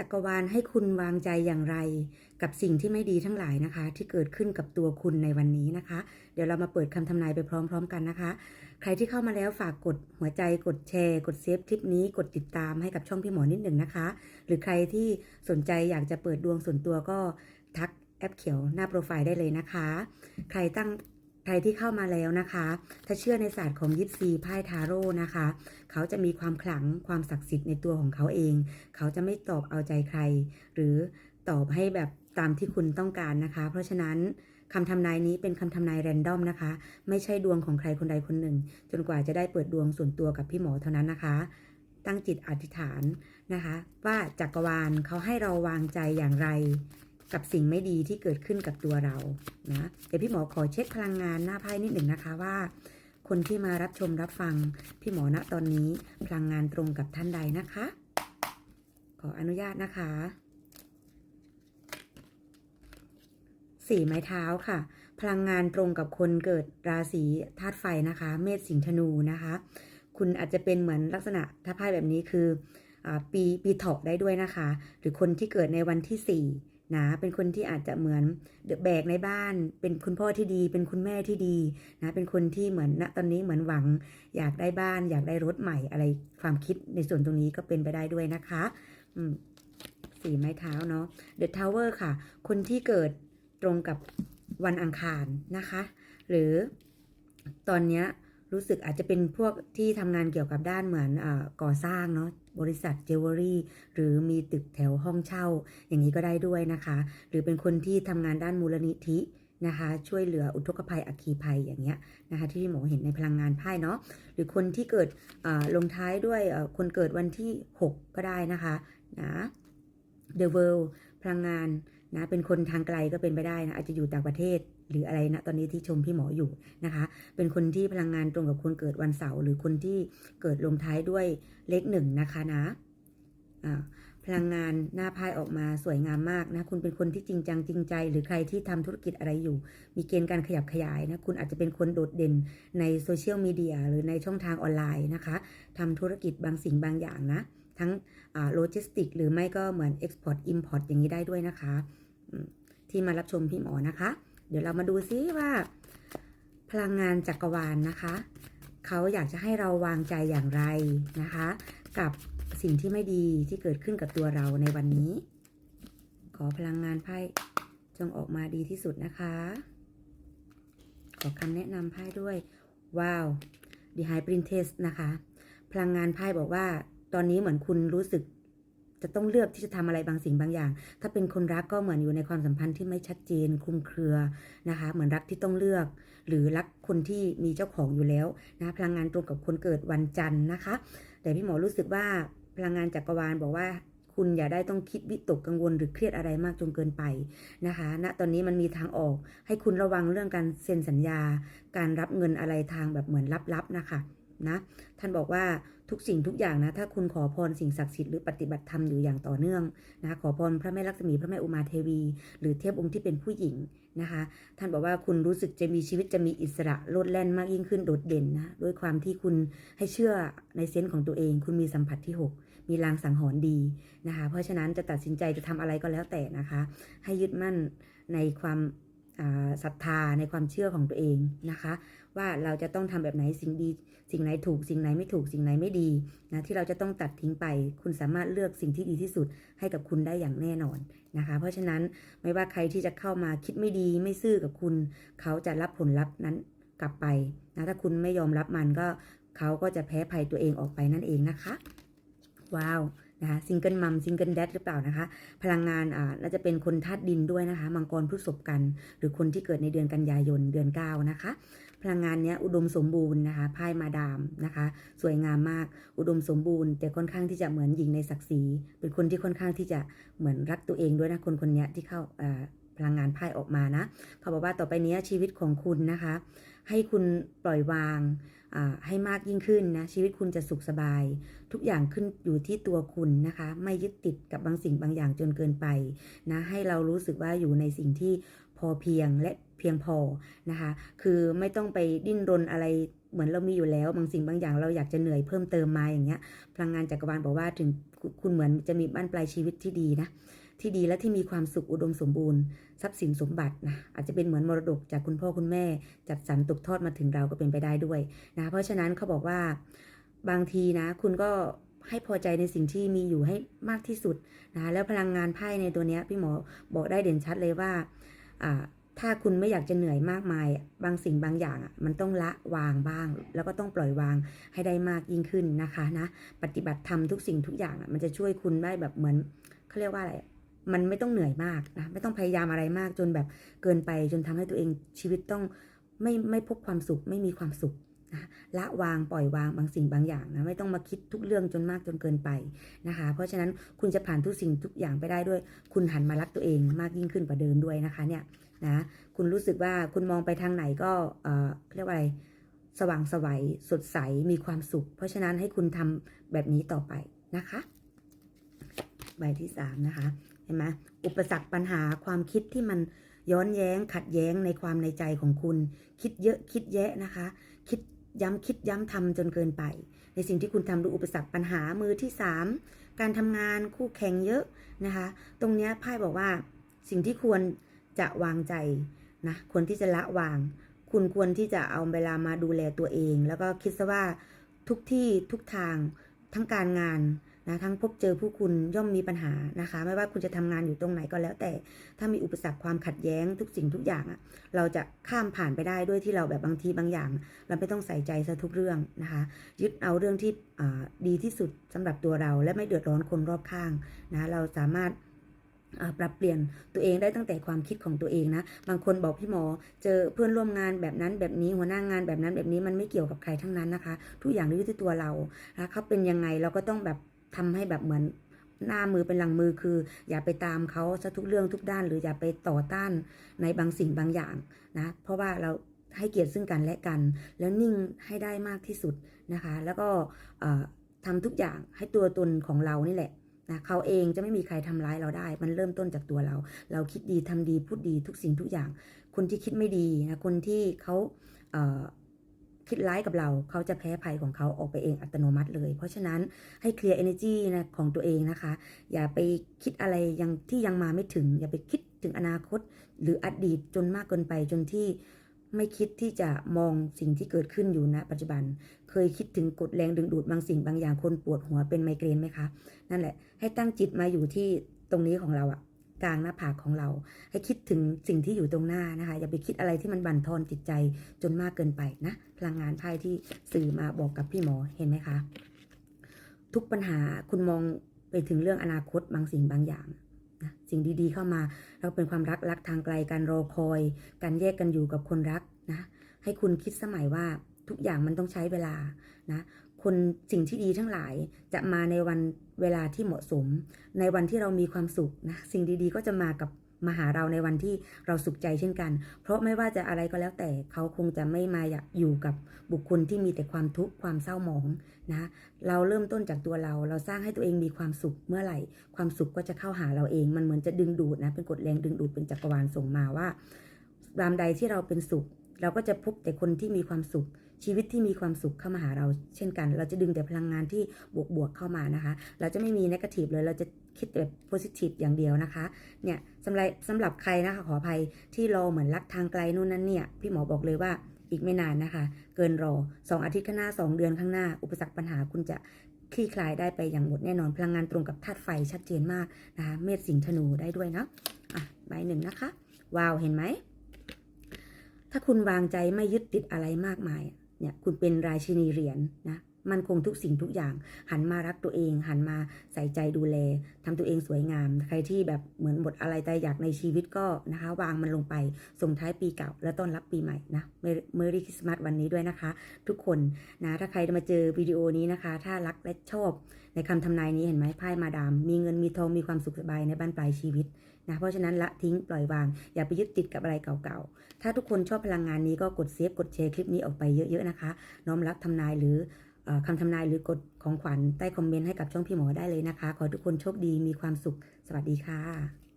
จักรวาลให้คุณวางใจอย่างไร กับสิ่งที่ไม่ดีทั้งหลายนะคะ ที่เกิดขึ้นกับตัวคุณในวันนี้นะคะ เดี๋ยวเรามาเปิดคำทำนายไปพร้อม ๆ กันนะคะ ใครที่เข้ามาแล้วฝากกดหัวใจกดแชร์ กดเซฟคลิปนี้กดติดตามให้กับช่องพี่หมอนิดหนึ่งนะคะ หรือใครที่สนใจอยากจะเปิดดวงส่วนตัวก็ทักแอปเขียวหน้าโปรไฟล์ได้เลยนะคะ ใครตั้ง รที่เข้ามาแล้วนะคะ ถ้าเชื่อในศาสตร์ของยิปซีไพ่ทาโร่นะคะ เขาจะมีความขลังความศักดิ์สิทธิ์ในตัวของเขาเอง เขาจะไม่ตอบเอาใจใคร หรือตอบให้แบบตามที่คุณต้องการนะคะ เพราะฉะนั้นคำทำนายนี้เป็นคำทำนายแรนดอมนะคะ ไม่ใช่ดวงของใครคนใดคนหนึ่ง จนกว่าจะได้เปิดดวงส่วนตัวกับพี่หมอเท่านั้นนะคะ ตั้งจิตอธิษฐานนะคะ ว่าจักรวาลเขาให้เราวางใจอย่างไร กับสิ่งไม่ดีที่เกิดขึ้นกับตัวเรานะเดี๋ยวพี่หมอขอเช็คพลังงานหน้าไพ่นิดหนึ่งนะคะว่า คนที่มารับชมรับฟังพี่หมอณตอนนี้พลังงานตรงกับท่านใดนะคะ ขออนุญาตนะคะสี่ไม้เท้าค่ะ พลังงานตรงกับคนเกิดราศีธาตุไฟนะคะ เมษสิงห์ธนูนะคะ คุณอาจจะเป็นเหมือนลักษณะถ้าไพ่แบบนี้คืออปีปีเถาะได้ด้วยนะคะ หรือคนที่เกิดในวันที่สี่ นะเป็นคนที่อาจจะเหมือนเดอะแบกในบ้าน เป็นคุณพ่อที่ดี เป็นคุณแม่ที่ดีนะเป็นคนที่เหมือนณตอนนี้เหมือนหวัง อยากได้บ้าน อยากได้รถใหม่อะไรความคิดในส่วนตรงนี้ก็เป็นไปได้ด้วยนะคะสี่ไม้เท้าเนาะ The Tower ค่ะ คนที่เกิดตรงกับวันอังคารนะคะ หรือตอนนี้รู้สึกอาจจะเป็นพวกที่ทำงานเกี่ยวกับด้านเหมือนอก่อสร้างเนาะ บริษัทเจวเวลรี่หรือมีตึกแถวห้องเช่า อย่างนี้ก็ได้ด้วยนะคะ หรือเป็นคนที่ทำงานด้านมูลนิธินะคะช่วยเหลืออุทกภัยอัคคีภัยอย่างเงี้ยนะคะที่พี่หมอเห็นในพลังงานไพ่เนาะหรือคนที่เกิดอ่าลงท้ายด้วยคนเกิดวันที่ 6 ก็ได้นะคะนะ The World พลังงานนะเป็นคนทางไกลก็เป็นไปได้นะอาจจะอยู่ต่างประเทศ หรืออะไรนะตอนนี้ที่ชมพี่หมออยู่นะคะ เป็นคนที่พลังงานตรงกับคนเกิดวันเสาร์หรือคนที่เกิดลงท้ายด้วยเลขหนึ่งนะคะนะพลังงานหน้าไพ่ออกมาสวยงามมากนะ คุณเป็นคนที่จริงจังจริงใจ หรือใครที่ทำธุรกิจอะไรอยู่ มีเกณฑ์การขยับขยายนะ คุณอาจจะเป็นคนโดดเด่นในโซเชียลมีเดียหรือในช่องทางออนไลน์นะคะทำธุรกิจบางสิ่งบางอย่างนะ ทั้งโลจิสติกหรือไม่ก็เหมือน Export Import อย่างนี้ได้ด้วยนะคะ ที่มารับชมพี่หมอนะคะ เดี๋ยวเรามาดูซิว่า พลังงานจักรวาลนะคะ เขาอยากจะให้เราวางใจอย่างไรนะคะ กับสิ่งที่ไม่ดีที่เกิดขึ้นกับตัวเราในวันนี้ ขอพลังงานไพ่จงออกมาดีที่สุดนะคะ ขอคำแนะนำไพ่ด้วย ว้าว The High Princess นะคะ พลังงานไพ่บอกว่า ตอนนี้เหมือนคุณรู้สึก จะต้องเลือกที่จะทำอะไรบางสิ่งบางอย่าง ถ้าเป็นคนรักก็เหมือนอยู่ในความสัมพันธ์ที่ไม่ชัดเจนคลุมเครือนะคะ เหมือนรักที่ต้องเลือก หรือรักคนที่มีเจ้าของอยู่แล้วนะพลังงานตรงกับคนเกิดวันจันทร์นะคะ แต่พี่หมอรู้สึกว่าพลังงานจักรวาลบอกว่าคุณอย่าได้ต้องคิดวิตกกังวลหรือเครียดอะไรมากจนเกินไปนะคะณตอนนี้มันมีทางออกให้คุณระวังเรื่องการเซ็นสัญญา การรับเงินอะไรทางแบบเหมือนลับๆนะคะ นะ ท่านบอกว่าทุกสิ่งทุกอย่างนะ ถ้าคุณขอพรสิ่งศักดิ์สิทธิ์หรือปฏิบัติธรรมอยู่อย่างต่อเนื่องนะคะขอพรพระแม่ลักษมีพระแม่อุมาเทวี หรือเทพองค์ที่เป็นผู้หญิงนะคะ ท่านบอกว่าคุณรู้สึกจะมีชีวิตจะมีอิสระโลดแล่นมากยิ่งขึ้นโดดเด่นนะด้วยความที่คุณให้เชื่อในเซนส์ของตัวเอง คุณมีสัมผัสที่ 6 มีลางสังหรณ์ดีนะคะ เพราะฉะนั้นจะตัดสินใจจะทำอะไรก็แล้วแต่นะคะ ให้ยึดมั่นในความ ศรัทธาในความเชื่อของตัวเองนะคะ ว่าเราจะต้องทำแบบไหนสิ่งดี สิ่งไหนถูกสิ่งไหนไม่ถูกสิ่งไหนไม่ดีนะที่เราจะต้องตัดทิ้งไป คุณสามารถเลือกสิ่งที่ดีที่สุดให้กับคุณได้อย่างแน่นอนนะคะ เพราะฉะนั้นไม่ว่าใครที่จะเข้ามาคิดไม่ดีไม่ซื่อกับคุณ เขาจะรับผลลัพธ์นั้นกลับไปนะถ้าคุณไม่ยอมรับมันก็เขาก็จะแพ้ภัยตัวเองออกไปนั่นเองนะคะ ว้าว นะคะซิงเกิลมัมซิงเกิลแดดหรือเปล่านะคะ พลังงานอ่าน่าจะเป็นคนธาตุดินด้วยนะคะ มังกรพฤษภกัน หรือคนที่เกิดในเดือนกันยายนเดือนเก้านะคะ พลังงานเนี้ยอุดมสมบูรณ์นะคะไพ่มาดามนะคะ สวยงามมากอุดมสมบูรณ์ แต่ค่อนข้างที่จะเหมือนหญิงในศักดิ์ศรีเป็นคนที่ค่อนข้างที่จะเหมือนรักตัวเองด้วยนะคนคนเนี้ยที่เข้าอ่า พลังงานไพ่ออกมานะ เขาบอกว่าต่อไปนี้ชีวิตของคุณนะคะ ให้คุณปล่อยวางให้มากยิ่งขึ้นนะ ชีวิตคุณจะสุขสบาย ทุกอย่างขึ้นอยู่ที่ตัวคุณนะคะ ไม่ยึดติดกับบางสิ่งบางอย่างจนเกินไปนะ ให้เรารู้สึกว่าอยู่ในสิ่งที่พอเพียงและเพียงพอนะคะ คือไม่ต้องไปดิ้นรนอะไรเหมือนเรามีอยู่แล้ว บางสิ่งบางอย่างเราอยากจะเหนื่อยเพิ่มเติมมาอย่างเงี้ย พลังงานจักรวาลบอกว่าถึงคุณเหมือนจะมีบ้านปลายชีวิตที่ดีนะ ที่ดีและที่มีความสุขอุดมสมบูรณ์ทรัพย์สินสมบัตินะอาจจะเป็นเหมือนมรดกจากคุณพ่อคุณแม่ จัดสรรตกทอดมาถึงเราก็เป็นไปได้ด้วยนะเพราะฉะนั้นเขาบอกว่าบางทีนะ คุณก็ให้พอใจในสิ่งที่มีอยู่ให้มากที่สุดนะแล้วพลังงานไพ่ในตัวนี้พี่หมอบอกได้เด่นชัดเลยว่าถ้าคุณไม่อยากจะเหนื่อยมากมาย บางสิ่งบางอย่างมันต้องละวางบ้าง แล้วก็ต้องปล่อยวางให้ได้มากยิ่งขึ้นนะคะนะปฏิบัติธรรมทุกสิ่งทุกอย่างมันจะช่วยคุณได้แบบเหมือนเขาเรียกว่าอะไร มันไม่ต้องเหนื่อยมากนะไม่ต้องพยายามอะไรมากจนแบบเกินไปจนทำให้ตัวเองชีวิตต้องไม่ไม่พบความสุขไม่มีความสุขนะละวางปล่อยวางบางสิ่งบางอย่างนะไม่ต้องมาคิดทุกเรื่องจนมากจนเกินไปนะคะ เพราะฉะนั้นคุณจะผ่านทุกสิ่งทุกอย่างไปได้ด้วย คุณหันมารักตัวเองมากยิ่งขึ้นกว่าเดิมด้วยนะคะเนี่ยนะคุณรู้สึกว่าคุณมองไปทางไหนก็เอ่อเรียกว่าอะไรสว่างสวัยสดใสมีความสุข เพราะฉะนั้นให้คุณทำแบบนี้ต่อไปนะคะ ใบที่สามนะคะ ห็นไหมอุปสรรคปัญหาความคิดที่มันย้อนแย้งขัดแย้งในความในใจของคุณ คิดเยอะคิดแยะนะคะ คิดย้ำคิดย้ำทำจนเกินไป ในสิ่งที่คุณทำดูอุปสรรคปัญหามือที่สามการทำงานคู่แข่งเยอะนะคะ ตรงนี้ไพ่บอกว่าสิ่งที่ควรจะวางใจนะควรที่จะละวาง คุณควรที่จะเอาเวลามาดูแลตัวเอง แล้วก็คิดซะว่าทุกที่ทุกทางทั้งการงาน นะทั้งพบเจอผู้คุณย่อมมีปัญหานะคะ ไม่ว่าคุณจะทำงานอยู่ตรงไหนก็แล้ว แต่ถ้ามีอุปสรรคความขัดแย้งทุกสิ่งทุกอย่างอะเราจะข้ามผ่านไปได้ด้วยที่เราแบบบางทีบางอย่าง เราไม่ต้องใส่ใจซะทุกเรื่องนะคะ ยึดเอาเรื่องที่อ่าดีที่สุดสำหรับตัวเราและไม่เดือดร้อนคนรอบข้างนะเราสามารถอ่าปรับเปลี่ยนตัวเองได้ตั้งแต่ความคิดของตัวเองนะ บางคนบอกพี่หมอ เจอเพื่อนร่วมงานแบบนั้นแบบนี้หัวหน้างานแบบนั้นแบบนี้มันไม่เกี่ยวกับใครทั้งนั้นนะคะ ทุกอย่างอยู่ที่ตัวเรานะเขาเป็นยังไงเราก็ต้องแบบ ทำให้แบบเหมือนหน้ามือเป็นหลังมือคือ อย่าไปตามเขาซะทุกเรื่องทุกด้าน หรืออย่าไปต่อต้านในบางสิ่งบางอย่างนะ เพราะว่าเราให้เกียรติซึ่งกันและกัน แล้วนิ่งให้ได้มากที่สุดนะคะ แล้วก็เอ่อทำทุกอย่างให้ตัวตนของเรานี่แหละนะเขาเองจะไม่มีใครทำร้ายเราได้ มันเริ่มต้นจากตัวเรา เราคิดดีทำดีพูดดีทุกสิ่งทุกอย่าง คนที่คิดไม่ดีนะคนที่เขาเคิดร้ายกับเรา เขาจะแพ้ภัยของเขาออกไปเองอัตโนมัติเลย เพราะฉะนั้นให้เคลียร์ energy นะของตัวเองนะคะ อย่าไปคิดอะไรยังที่ยังมาไม่ถึง อย่าไปคิดถึงอนาคต หรืออดีตจนมากเกินไปจนที่ไม่คิดที่จะมองสิ่งที่เกิดขึ้นอยู่ณ ปัจจุบัน เคยคิดถึงกฎแรงดึงดูดบางสิ่งบางอย่างคนปวดหัวเป็นไมเกรนไหมคะ นั่นแหละ ให้ตั้งจิตมาอยู่ที่ตรงนี้ของเราอะ กลางหน้าผากของเรา ให้คิดถึงสิ่งที่อยู่ตรงหน้านะคะ อย่าไปคิดอะไรที่มันบั่นทอนจิตใจจนมากเกินไปนะพลังงานไพ่ที่สื่อมาบอกกับพี่หมอเห็นไหมคะ ทุกปัญหาคุณมองไปถึงเรื่องอนาคตบางสิ่งบางอย่างนะสิ่งดีๆเข้ามาเราเป็นความรักรักทางไกลการรอคอย การแยกกันอยู่กับคนรักนะให้คุณคิดสมัยว่าทุกอย่างมันต้องใช้เวลานะ คนสิ่งที่ดีทั้งหลายจะมาในวันเวลาที่เหมาะสม ในวันที่เรามีความสุขนะสิ่งดีๆ ก็จะมากับมาหาเราในวันที่เราสุขใจเช่นกัน เพราะไม่ว่าจะอะไรก็แล้วแต่เขาคงจะไม่มาอยากอยู่กับบุคคลที่มีแต่ความทุกข์ความเศร้าหมองนะ เราเริ่มต้นจากตัวเรา เราสร้างให้ตัวเองมีความสุขเมื่อไหร่ ความสุขก็จะเข้าหาเราเอง มันเหมือนจะดึงดูดนะ เป็นกฎแรงดึงดูดเป็นจักรวาลส่งมาว่ารามใดที่เราเป็นสุข เราก็จะพบแต่คนที่มีความสุข ชีวิตที่มีความสุขเข้ามาหาเรา เช่นกัน เราจะดึงแต่พลังงานที่บวกๆเข้ามานะคะ เราจะไม่มีนกาทีฟเลยเราจะคิดแบบโพซิทีฟอย่างเดียวนะคะเนี่ยสำหรับสำหรับใครนะคะขออภัยที่รอเหมือนรักทางไกลนู่นนั่นเนี่ยพี่หมอบอกเลยว่าอีกไม่นานนะคะ เกินรอ 2 อาทิตย์ข้างหน้า 2 เดือนข้างหน้า อุปสรรคปัญหาคุณจะคลี่คลายได้ไปอย่างหมดแน่นอนพลังงานตรงกับธาตุไฟชัดเจนมากนะคะเมษสิงห์ธนูได้ด้วยเนาะอะใบหนึ่งนะคะ ว้าวเห็นไหม ถ้าคุณวางใจไม่ยึดติดอะไรมากมาย เนี่ย คุณเป็นราชินีเหรียญนะ มันคงทุกสิ่งทุกอย่าง หันมารักตัวเอง หันมาใส่ใจดูแลทำตัวเองสวยงาม ใครที่แบบเหมือนหมดอะไรแต่อยากในชีวิตก็นะคะ วางมันลงไป ส่งท้ายปีเก่า และต้อนรับปีใหม่นะเมอรี่คริสต์มาสวันนี้ด้วยนะคะ ทุกคนนะถ้าใครมาเจอวิดีโอนี้นะคะ ถ้ารักและชอบในคำทำนายนี้เห็นไหมไพ่มาดาม มีเงินมีทองมีความสุขสบายในบ้านปลายชีวิตนะเพราะฉะนั้นละทิ้งปล่อยวาง อย่าไปยึดติดกับอะไรเก่าๆถ้าทุกคนชอบพลังงานนี้ก็กดเซฟกดแชร์คลิปนี้ออกไปเยอะๆนะคะ น้อมรับทำนายหรือ คำทำนายหรือกดของขวัญใต้คอมเมนต์ให้กับช่องพี่หมอได้เลยนะคะ ขอทุกคนโชคดีมีความสุข สวัสดีค่ะ